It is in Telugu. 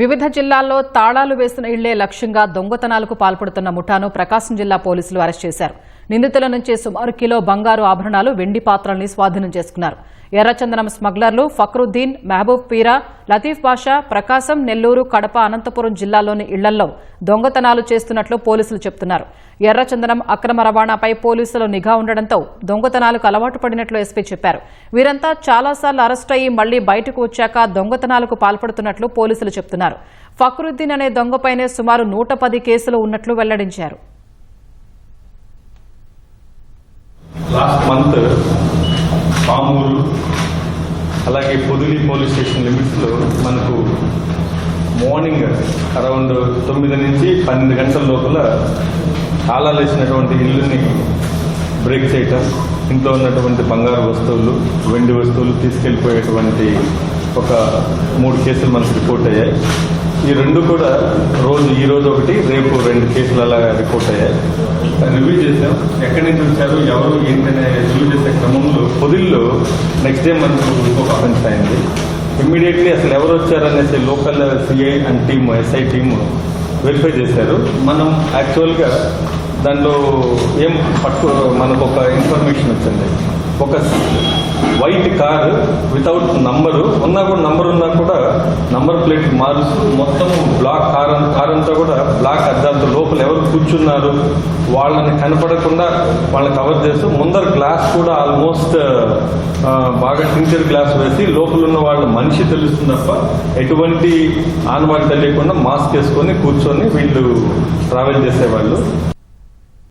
వివిధ జిల్లాల్లో తాళాలు వేసిన ఇళ్ళే లక్ష్యంగా దొంగతనాలకు పాల్పడుతున్న ముఠాను ప్రకాశం జిల్లా పోలీసులు అరెస్ట్ చేశారు. నిందితుల నుంచి సుమారు కిలో బంగారు ఆభరణాలు వెండి పాత్రల్ని స్వాధీనం చేసుకున్నారు. ఎర్రచందనం స్మగ్లర్లు ఫక్రుద్దీన్ మహబూబ్ పీరా లతీఫ్ బాషా ప్రకాశం నెల్లూరు కడప అనంతపురం జిల్లాలోని ఇళ్ళలో దొంగతనాలు చేస్తున్నట్లు పోలీసులు చెబుతున్నారు. ఎర్రచందనం అక్రమ రవాణాపై పోలీసులు నిఘా ఉండడంతో దొంగతనాలకు అలవాటు పడినట్లు ఎస్పీ చెప్పారు. వీరంతా చాలాసార్లు అరెస్ట్ అయ్యి మళ్ళీ బయటకు వచ్చాక దొంగతనాలకు పాల్పడుతున్నట్లు పోలీసులు చెబుతున్నారు. ఫక్రుద్దీన్ అనే దొంగపైనే సుమారు నూట పది కేసులు ఉన్నట్లు వెల్లడించారు. లాస్ట్ మంత్ పామూరు అలాగే పొదిలి పోలీస్ స్టేషన్ లిమిట్స్లో మనకు మార్నింగ్ అరౌండ్ తొమ్మిది నుంచి పన్నెండు గంటల లోపల తాళాలు వేసినటువంటి ఇల్లుని బ్రేక్ చేయటం ఇంట్లో ఉన్నటువంటి బంగారు వస్తువులు వెండి వస్తువులు తీసుకెళ్ళిపోయేటువంటి ఒక మూడు కేసులు మనకు రిపోర్ట్ అయ్యాయి. ఈ రెండు కూడా రోజు ఈ రోజు ఒకటి రేపు రెండు కేసులు అలా రిపోర్ట్ అయ్యాయి. రివ్యూ చేసాం ఎక్కడి నుంచి వచ్చారు ఎవరు ఏంటనే రివ్యూ చేసే క్రమంలో పొదిల్లో నెక్స్ట్ డే మనకు ఇంకొక అఫెన్స్ అయింది. ఇమ్మీడియట్లీ అసలు ఎవరు వచ్చారనేసి local CI and team SI team verify చేశారు. మనం యాక్చువల్గా దానిలో ఏం పట్టు మనకు ఒక ఇన్ఫర్మేషన్ వచ్చింది. ఒక వైట్ కార్ వితౌట్ నంబరు ఉన్నా కూడా నంబర్ ఉన్నా కూడా నంబర్ ప్లేట్ మారుస్తూ మొత్తం బ్లాక్ కార్ కార్ అంతా కూడా బ్లాక్ అద్దాలతో లోపల ఎవరు కూర్చున్నారు వాళ్ళని కనపడకుండా వాళ్ళని కవర్ చేస్తూ ముందర గ్లాస్ కూడా ఆల్మోస్ట్ బాగా టించర్ గ్లాస్ వేసి లోపల ఉన్న వాళ్ళ మనిషి తెలుస్తుంది తప్ప ఎటువంటి ఆనవాళ్ళు తెలియకుండా మాస్క్ వేసుకొని కూర్చొని వీళ్ళు ట్రావెల్ చేసేవాళ్ళు.